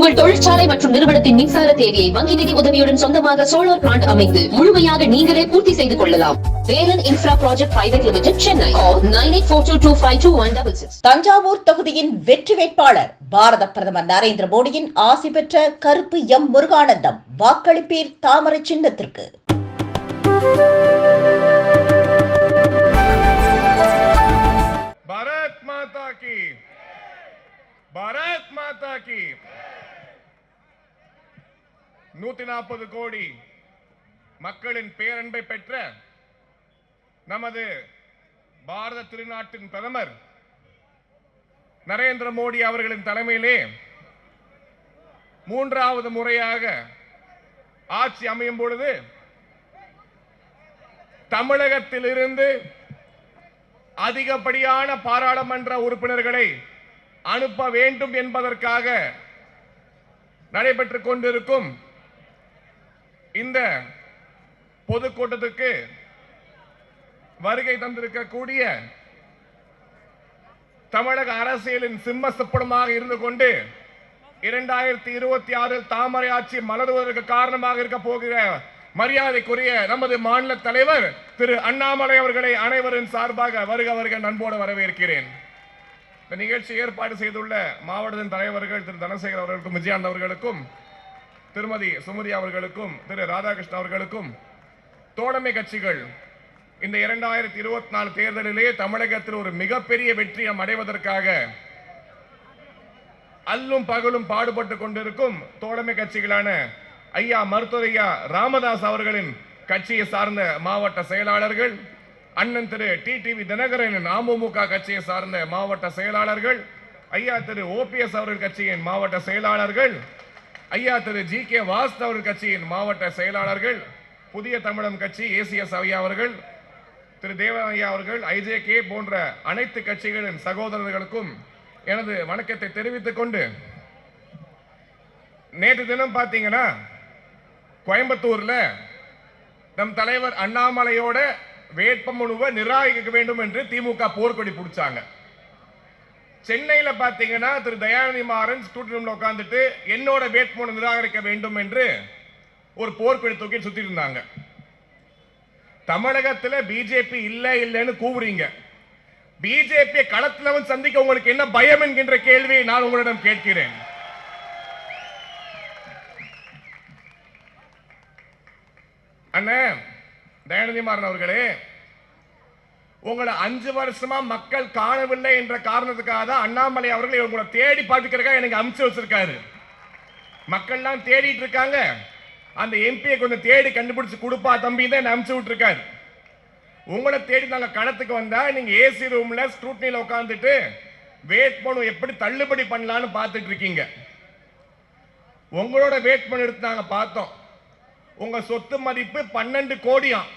உங்கள் தொழிற்சாலை மற்றும் நிறுவனத்தின் மின்சார தேவையை வங்கி நிதி உதவியுடன் சொந்தமாக சோலார் பிளான்ட் அமைத்து முழுமையாக நீங்களே பூர்த்தி செய்து கொள்ளலாம். Velan infra project private limited Chennai four two two five two one double six Thanjavur தொகுதியின் வெற்றி வேட்பாளர் பாரத பிரதமர் நரேந்திர மோடியின் ஆசி பெற்ற கருப்பு எம் முருகானந்தம் வாக்களிப்பீர் தாமரை சின்னத்திற்கு. பாரத் மாதா கி. பாரத் மாதா கி. நூத்தி நாற்பது கோடி மக்களின் பேரன்பை பெற்ற நமது பாரத திருநாட்டின் பிரதமர் நரேந்திர மோடி அவர்களின் தலைமையிலே மூன்றாவது முறையாக ஆட்சி அமையும் பொழுது தமிழகத்திலிருந்து அதிகப்படியான பாராளுமன்ற உறுப்பினர்களை அனுப்ப வேண்டும் என்பதற்காக நடைபெற்றுக் கொண்டிருக்கும் இந்த பொதுக்கூட்டத்துக்கு வருகை தந்திருக்கக்கூடிய தமிழக அரசியலின் சிம்ம சிப்படமாக இருந்து கொண்டு இரண்டாயிரத்தி இருபத்தி ஆறில் தாமரை ஆட்சி மலருவதற்கு காரணமாக இருக்க போகிற மரியாதைக்குரிய நமது மாநில தலைவர் திரு அண்ணாமலை அவர்களை அனைவரின் சார்பாக வருக வருக நண்போடு வரவேற்கிறேன். இந்த நிகழ்ச்சி ஏற்பாடு செய்துள்ள மாவட்டத்தின் தலைவர்கள் திரு தனசேகர் அவர்களுக்கும் விஜயானந்த் அவர்களுக்கும் திருமதி சுமதி அவர்களுக்கும் திரு ராதாகிருஷ்ணன் அவர்களுக்கும் தோழமை கட்சிகள் இந்த இரண்டாயிரத்தி இருபத்தி நாலு தேர்தலிலே தமிழகத்தில் ஒரு மிகப்பெரிய வெற்றி நாம் அடைவதற்காக அல்லும் பகலும் பாடுபட்டு கொண்டிருக்கும் தோழமை கட்சிகளான ஐயா மருத்துவரையா ராமதாஸ் அவர்களின் கட்சியை சார்ந்த மாவட்ட செயலாளர்கள் அண்ணன் திரு டி டிவி தினகரனின் அமமுக கட்சியை சார்ந்த மாவட்ட செயலாளர்கள் ஐயா திரு ஓபிஎஸ் அவர்கள் கட்சியின் மாவட்ட செயலாளர்கள் ஐயா திரு ஜி கே வாஸ்த் அவர்கள் கட்சியின் மாவட்ட செயலாளர்கள் புதிய தமிழம் கட்சி ஏசிஎஸ் ஐயா அவர்கள் திரு தேவன் ஐயா அவர்கள் ஐஜேகே போன்ற அனைத்து கட்சிகளின் சகோதரர்களுக்கும் எனது வணக்கத்தை தெரிவித்துக் கொண்டு நேற்று தினம் பார்த்தீங்கன்னா கோயம்புத்தூர்ல நம் தலைவர் அண்ணாமலையோட வேட்புமனுவை நிராகரிக்க வேண்டும் என்று திமுக போர்க்கொடி பிடிச்சாங்க. சென்னையில பாத்தீங்கன்னா திரு தயாநிதி மாறன் ஸ்டூட் ரூம்ல உட்காந்துட்டு என்னோட வேட்புமனு நிராகரிக்க வேண்டும் என்று ஒரு போர்க்கொடி தூக்கி சுற்றிட்டு இருந்தாங்க. தமிழகத்துல பிஜேபி இல்லை இல்லைன்னு கூவுறீங்க. பிஜேபி களத்தில் வந்து சந்திக்க உங்களுக்கு என்ன பயம் என்கின்ற கேள்வியை நான் உங்களிடம் கேட்கிறேன். அண்ணே தயாநிதி மாறன் அவர்களே உங்களை அஞ்சு வருஷமா மக்கள் காணவில்லை என்ற காரணத்துக்காக தான் அண்ணாமலை அவர்கள் உங்களை தேடி பார்த்துக்கிறதுக்காக எனக்கு அமுச்சு வச்சிருக்காரு. மக்கள்லாம் தேடிட்டு இருக்காங்க. அந்த எம்பியை கொஞ்சம் தேடி கண்டுபிடிச்சு கொடுப்பா தம்பி தான் என்னை அமிச்சு விட்டுருக்காரு. உங்களை தேடி நாங்க களத்துக்கு வந்தா நீங்க ஏசி ரூம்ல ஸ்க்ரூட்னில உட்காந்துட்டு வேட்புமனு எப்படி தள்ளுபடி பண்ணலாம்னு பார்த்துட்டு இருக்கீங்க. உங்களோட வேட்புமனு எடுத்து நாங்க பார்த்தோம். உங்க சொத்து மதிப்பு பன்னெண்டு கோடியாம்.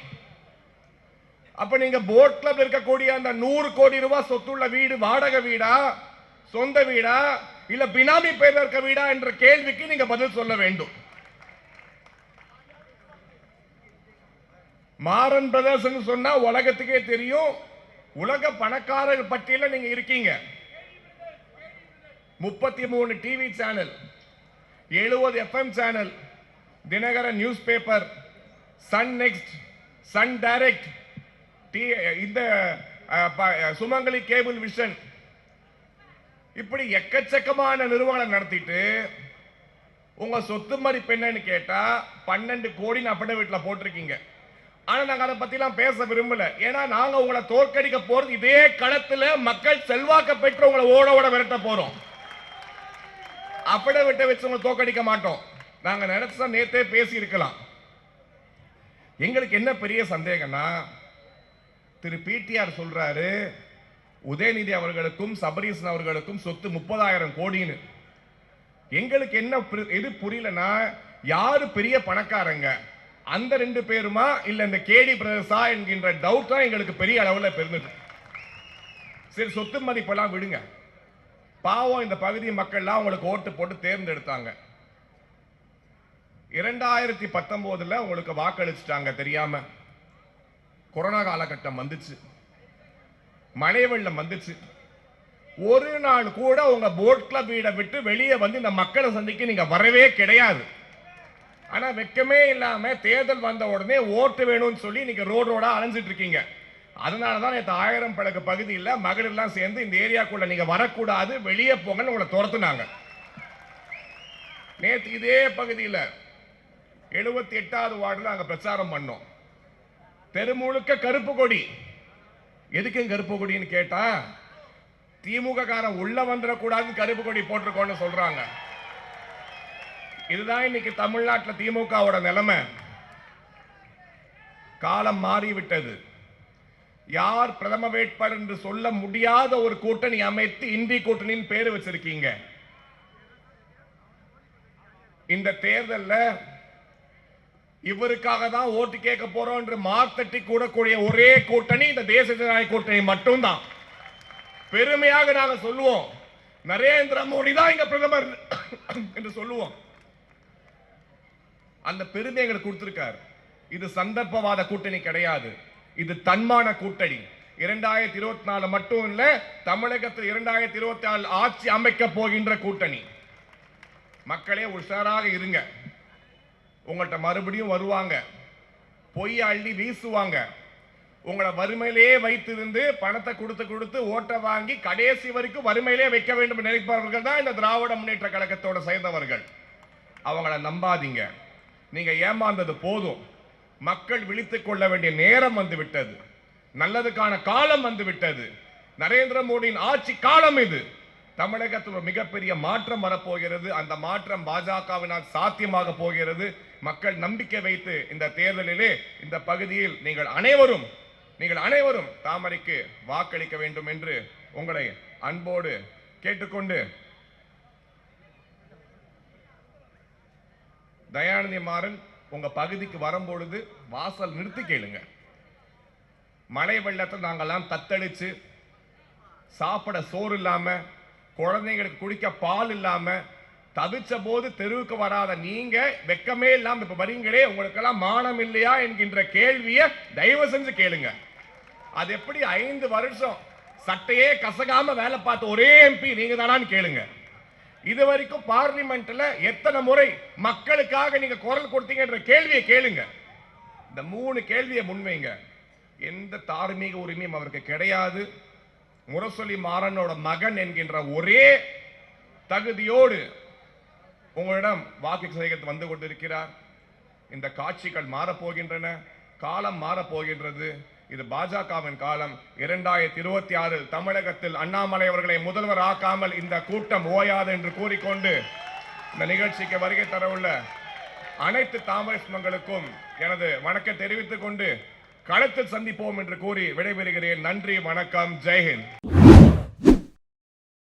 அப்ப நீங்க போட் கிளப் இருக்கக்கூடிய அந்த நூறு கோடி ரூபாய் சொத்துள்ள வீடு வாடகை வீடா? சொந்த வீடா? இல்ல பினாமி பேர்ல இருக்க வீடா என்ற கேள்விக்கு நீங்க பதில் சொல்ல வேண்டும். மாறன் பிரதர்ஸ் சொன்னா உலகத்துக்கே தெரியும். உலக பணக்காரர் பட்டியல நீங்க இருக்கீங்க. முப்பத்தி மூணு டிவி சேனல் எழுபது FM channel Dinakaran news paper sun next sun direct D இந்த ப- சுமங்கலி கேபிள் விஷன் இப்படி எக்கச்சக்கமான நிறுவனம் நடத்திட்டு உங்க சொத்து மதிப்பு என்னன்னு கேட்டா பன்னெண்டு கோடி வீட்டில் போட்டிருக்கீங்க. ஆனா நாங்க அதை பத்திலாம் பேச விரும்பல. ஏன்னா நாங்க உங்களை தோற்கடிக்க போறது இதே களத்துல மக்கள் செல்வாக்க பெற்று உங்களை ஓட ஓட விரட்ட போறோம். அஃபிடவிட்டை வச்சு உங்களை தோற்கடிக்க மாட்டோம். நாங்க நினைச்சா நேத்தே பேசி இருக்கலாம் எங்களுக்கு என்ன பெரிய சந்தேகம்னா திரு பிடிஆர் சொல்றாரு உதயநிதி அவர்களுக்கும் சபரீசன் அவர்களுக்கும் சொத்து முப்பதாயிரம் கோடின்னு. எங்களுக்கு என்ன எது புரியலன்னா யாரு பெரிய பணக்காரங்க? அந்த ரெண்டு பேருமா? இல்ல இந்த கேடி பிரதேசா என்கின்ற டவுட் தான் எங்களுக்கு பெரிய அளவில் பெருந்தது. சரி சொத்து மதிப்பெல்லாம் விடுங்க. பாவம் இந்த பகுதி மக்கள்லாம் உங்களுக்கு ஓட்டு போட்டு தேர்ந்தெடுத்தாங்க. இரண்டாயிரத்தி பத்தொன்பதுல உங்களுக்கு வாக்களிச்சிட்டாங்க தெரியாம. கொரோனா காலகட்டம் வந்துச்சு. மழை வெள்ளம் வந்துச்சு. ஒரு நாள் கூட உங்க போட் கிளப் வீடை விட்டு வெளியே வந்து இந்த மக்களை சந்திக்க நீங்க வரவே கிடையாது. ஆனா வெக்கமே இல்லாம தேர்தல் வந்த உடனே ஓட்டு வேணும்னு சொல்லி நீங்க ரோடு ரோடா அலைஞ்சிட்டு இருக்கீங்க. அதனால தான் நேற்று ஆயிரம் படகு பகுதியில் மகளிர்லாம் சேர்ந்து இந்த ஏரியாக்குள்ள நீங்க வரக்கூடாது வெளியே போங்கன்னு உங்களை துரத்துனாங்க. நேற்று இதே பகுதியில் எழுபத்தி எட்டாவது வார்டில் அங்கே பிரச்சாரம் பண்ணோம். தெருமுழுக்க கருப்பு கொடி. எதுக்கும் கருப்பு கொடின்னு கேட்டா திமுக காரன் உள்ள வந்துடக்கூடாதுன்னு கருப்பு கொடி போட்டிருக்கோன்னு சொல்றாங்க. இதுதான் இன்னைக்கு தமிழ்நாட்டில் திமுகவோட நிலைமை. காலம் மாறிவிட்டது. யார் பிரதம வேட்பாளர் என்று சொல்ல முடியாத ஒரு கூட்டணி அமைத்து இந்தி கூட்டணின்னு பேர் வச்சிருக்கீங்க. இந்த தேர்தலில் இவருக்காக தான் ஓட்டு கேட்க போறோம் என்று மார்த்தட்டி கூடக்கூடிய ஒரே கூட்டணி இந்த தேசிய ஜனநாயக கூட்டணி மட்டும்தான். பெருமையாக நாங்கள் சொல்லுவோம். நரேந்திர மோடி தான் இங்க பிரதமர் என்று சொல்லுவோம். அந்த பெருமை எங்களுக்கு கொடுத்திருக்கார். இது சந்தர்ப்பவாத கூட்டணி கிடையாது. இது தன்மான கூட்டணி. இரண்டாயிரத்தி இருபத்தி நாலு மட்டும் இல்ல தமிழகத்தில் இரண்டாயிரத்தி இருபத்தி நாலு ஆட்சி அமைக்க போகின்ற கூட்டணி. மக்களே உஷாராக இருங்க. உங்கள்கிட்ட மறுபடியும் வருவாங்க. பொய் அள்ளி வீசுவாங்க. உங்களை வறுமையிலே வைத்திருந்து பணத்தை கொடுத்து கொடுத்து ஓட்டை வாங்கி கடைசி வரைக்கும் வறுமையிலே வைக்க வேண்டும் நினைப்பவர்கள் தான் இந்த திராவிட முன்னேற்ற கழகத்தோட சேர்ந்தவர்கள். அவங்கள நம்பாதீங்க. நீங்க ஏமாந்தது போதும். மக்கள் விழித்துக் கொள்ள வேண்டிய நேரம் வந்து விட்டது. நல்லதுக்கான காலம் வந்து விட்டது. நரேந்திர மோடியின் ஆட்சி காலம் இது. தமிழகத்தில் ஒரு மிகப்பெரிய மாற்றம் வரப்போகிறது. அந்த மாற்றம் பாஜகவினால் சாத்தியமாக போகிறது. மக்கள் நம்பிக்கை வைத்து இந்த தேர்தலிலே இந்த பகுதியில் நீங்கள் அனைவரும் நீங்கள் அனைவரும் தாமரைக்கு வாக்களிக்க வேண்டும் என்று உங்களை அன்போடு கேட்டுக்கொண்டு தயாநிதி மாறன் உங்க பகுதிக்கு வரும்பொழுது வாசல் நிறுத்தி கேளுங்க. மழை வெள்ளத்தில் நாங்கெல்லாம் தத்தளிச்சு சாப்பிட சோறு இல்லாம குழந்தைங்களுக்கு குடிக்க பால் இல்லாம தவிச்ச போது தெருவுக்கு வராத நீங்க வெக்கமே இல்லாம இப்ப வரீங்களே உங்களுக்கெல்லாம் மானம் இல்லையா என்கின்ற கேள்வியை தயவு செஞ்சு கேளுங்க. அது எப்படி ஐந்து வருஷம் சட்டையே கசகாம வேலை பார்த்த ஒரே எம்பி நீங்க தானான்னு கேளுங்க. இது வரைக்கும் பார்லிமெண்ட்ல எத்தனை முறை மக்களுக்காக நீங்க குரல் கொடுத்தீங்கன்ற கேள்வியை கேளுங்க. இந்த மூணு கேள்வியை முன்வைங்க. எந்த தார்மீக உரிமையும் அவருக்கு கிடையாது. முரசொலி மாறனோட மகன் என்கின்ற ஒரே தகுதியோடு உங்களிடம் வாக்கு சேகரித்து வந்து கொண்டிருக்கிறார். இந்த காட்சிகள் மாறப்போகின்றன. காலம் மாறப்போகின்றது. இது பாஜகவின் காலம். இரண்டாயிரத்தி இருபத்தி ஆறில் தமிழகத்தில் அண்ணாமலை அவர்களை முதல்வர் ஆக்காமல் இந்த கூட்டம் ஓயாது என்று கூறிக்கொண்டு இந்த நிகழ்ச்சிக்கு வருகை தரவுள்ள அனைத்து தாமரை எனது வணக்கம் தெரிவித்துக் கொண்டு களத்தில் சந்திப்போம் என்று கூறி விடைபெறுகிறேன். நன்றி வணக்கம் ஜெய்ஹிந்த்